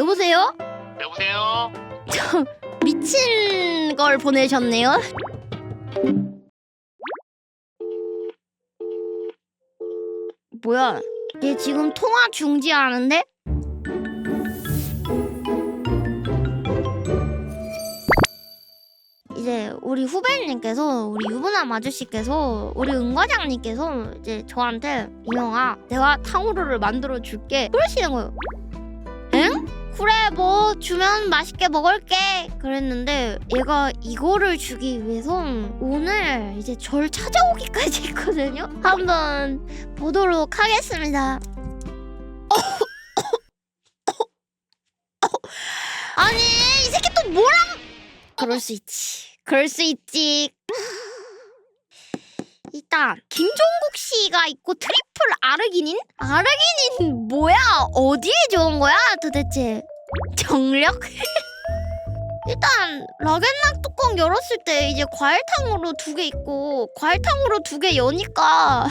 여보세요? 여보세요? 저 미친 걸 보내셨네요. 뭐야? 얘 지금 통화 중지하는데? 이제 우리 후배님께서 우리 유부남 아저씨께서 우리 은 과장님께서 이제 저한테 이영아 내가 탕후루를 만들어 줄게 그러시는 거예요. 엥? 그래 뭐 주면 맛있게 먹을게. 그랬는데 얘가 이거를 주기 위해서 오늘 이제 절 찾아오기까지 했거든요. 한번 보도록 하겠습니다. 아니 이 새끼 또 뭐랑? 그럴 수 있지. 그럴 수 있지 일단 김종국 씨가 있고 트리플 아르기닌? 아르기닌 뭐야? 어디에 좋은 거야 도대체? 정력? 일단 라겐락 뚜껑 열었을 때 이제 과일탕으로 두 개 있고 과일탕으로 두 개 여니까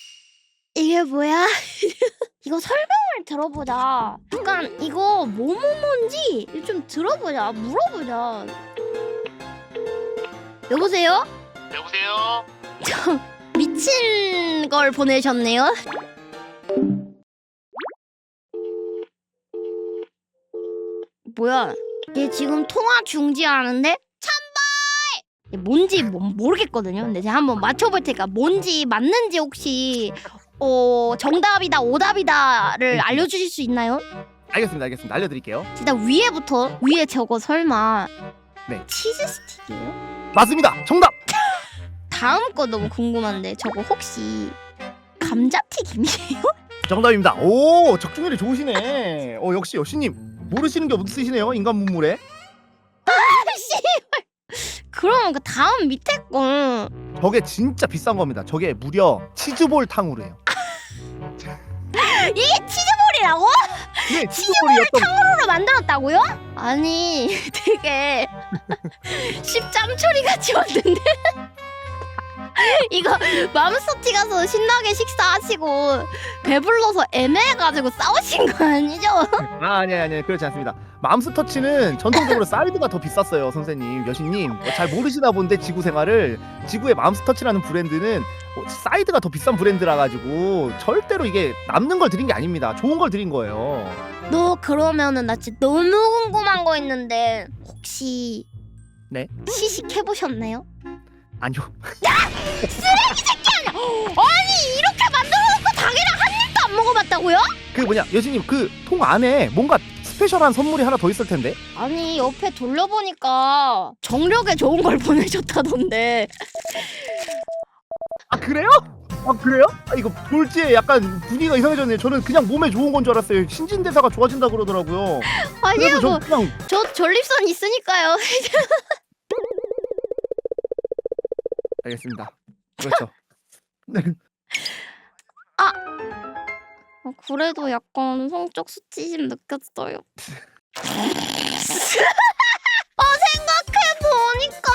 이게 뭐야? 이거 설명을 들어보자. 약간 이거 뭐뭐 뭔지 좀 들어보자. 물어보자. 여보세요? 여보세요? 저 미친 걸 보내셨네요. 뭐야? 얘 지금 통화 중지하는데? 얘 뭔지 모, 모르겠거든요. 근데 제가 한번 맞춰볼 테니까 뭔지 맞는지 혹시 어 정답이다 오답이다를 알려주실 수 있나요? 알겠습니다, 알겠습니다. 알려드릴게요. 일단 위에부터 위에 저거 설마 네. 치즈 스틱이에요? 맞습니다. 정답. 다음 거 너무 궁금한데 저거 혹시 감자튀김이에요? 정답입니다. 오, 적중률이 좋으시네. 어, 역시 여신님 모르시는 게 없으시네요. 인간 문물에. 그럼 그 다음 밑에 거 저게 진짜 비싼 겁니다. 저게 무려 치즈볼 탕후루예요. 이게 치즈볼이라고? 네, 치즈볼이었던 로 만들었다고요? 아니 되게 십잠 처리 같이 왔는데 이거 맘스터치 가서 신나게 식사하시고 배불러서 애매해가지고 싸우신 거 아니죠? 아, 아니 아니 그렇지 않습니다. 맘스터치는 전통적으로 사이드가 더 비쌌어요, 선생님. 여신님 어, 잘 모르시나 본데 지구 생활을 지구의 맘스터치라는 브랜드는 어, 사이드가 더 비싼 브랜드라 가지고 절대로 이게 남는 걸 드린 게 아닙니다. 좋은 걸 드린 거예요. 너 그러면은 나 진짜 너무 궁금한 거 있는데 혹시 네? 시식 해보셨나요? 아니요. 아니 이렇게 만들어놓고 당이랑 한 입도 안 먹어봤다고요? 그 뭐냐 여신님 그 통 안에 뭔가 스페셜한 선물이 하나 더 있을 텐데 아니 옆에 돌려보니까 정력에 좋은 걸 보내줬다던데 아 그래요? 아 그래요? 아 이거 볼지에 약간 분위기가 이상해졌네요 저는 그냥 몸에 좋은 건 줄 알았어요 신진대사가 좋아진다 그러더라고요 아니요 그래서 뭐저 그냥 저 전립선 있으니까요 알겠습니다. 그렇죠. 어, 그래도 약간 성적 수치심 느꼈어요. 아 생각해보니까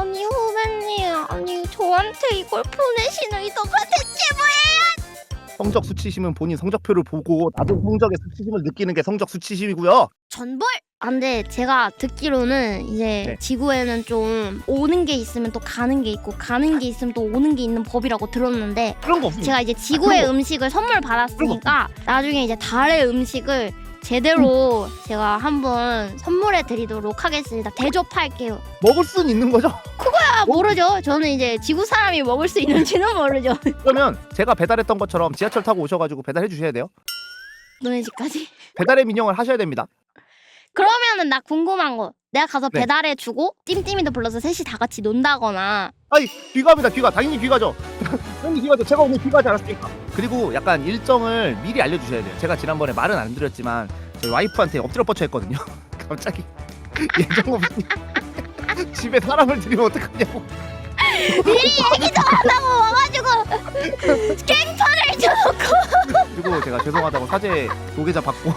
아니 후배님 아니 저한테 이걸 보내신 의도가 대체 뭐예요? 성적 수치심은 본인 성적표를 보고 나도 성적의 수치심을 느끼는 게 성적 수치심이고요. 전벌? 아, 근데 제가 듣기로는 이제 네. 지구에는 좀 오는 게 있으면 또 가는 게 있고 가는 게 있으면 또 오는 게 있는 법이라고 들었는데 그런 거 없습니다 제가 이제 지구의 그런 음식을 선물 받았으니까 나중에 이제 달의 음식을 제대로 제가 한번 선물해 드리도록 하겠습니다. 대접할게요. 먹을 수는 있는 거죠? 아, 모르죠. 저는 이제 지구 사람이 먹을 수 있는지는 모르죠. 그러면 제가 배달했던 것처럼 지하철 타고 오셔가지고 배달해 주셔야 돼요 너네 집까지. 배달의 민영을 하셔야 됩니다 그러면은 나 궁금한 거. 내가 가서 네. 배달해 주고 찜찜이도 불러서 셋이 다 같이 논다거나. 아니 귀가입니다 귀가. 당연히 귀가죠. 당연히 귀가죠. 제가 오늘 귀가하지 않았습니까? 그리고 약간 일정을 미리 알려주셔야 돼요. 제가 지난번에 말은 안 드렸지만 저희 와이프한테 엎드려 뻗쳐 했거든요. 갑자기 예정 없이 집에 사람을 들이면 어떡하냐고. 미리 얘기도 안 하고 와가지고 깽판을 쳐놓고. 그리고 제가 죄송하다고 사죄 도계자 받고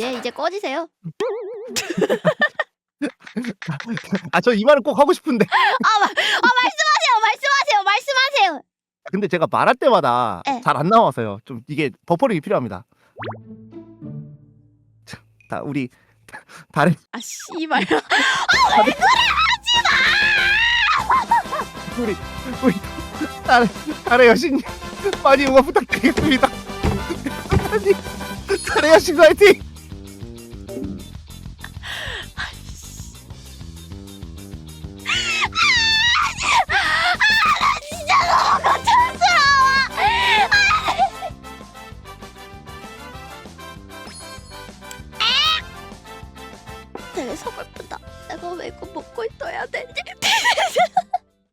얘 이제 꺼지세요. 아 저 이 말을 꼭 하고 싶은데 아, 마, 아 말씀하세요, 말씀하세요, 말씀하세요. 근데 제가 말할 때마다 네. 잘 안 나와서요 좀 이게 버퍼링이 필요합니다 다 우리 다른 아 씨발. 우리 우리 다른 다른 여신님 많이 응원 부탁드리겠습니다. 다른 다른 여신 화이팅! 내가 서글프다. 내가 왜 이거 먹고 있어야 되지?